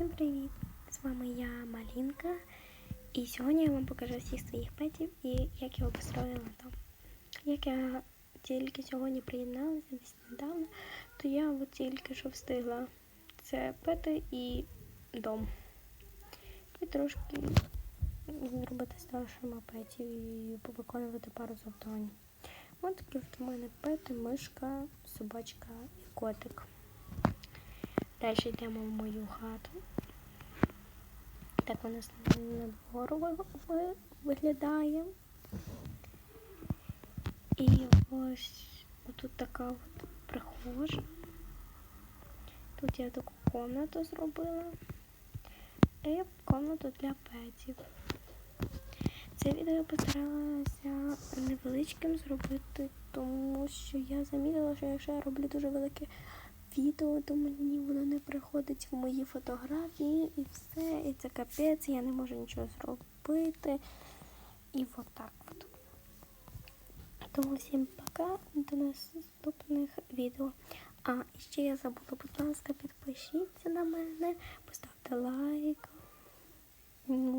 Всім привіт! З вами я Малінка. І сьогодні я вам покажу всіх своїх петів і як я обустроїла там. Як я тільки сьогодні приєдналася десь недавно, то я от тільки що встигла. Це пети і дом. І трошки зробити старшими петів і повиконувати пару завдань. Ось такі от у мене пети, мишка, собачка і котик. Далі йдемо в мою хату. Так вона надвору ви- ви- виглядає. І ось тут така от прихожа. Тут я таку комнату зробила. І комнату для петів. Це відео я постаралася невеличким зробити, тому що я замітила, що якщо я роблю дуже велике відео, то мені воно не приходить в мої фотографії і все. І це капець, я не можу нічого зробити. І от так от. Тому всім пока, до наступних відео. А, ще я забула, будь ласка, підпишіться на мене, поставте лайк.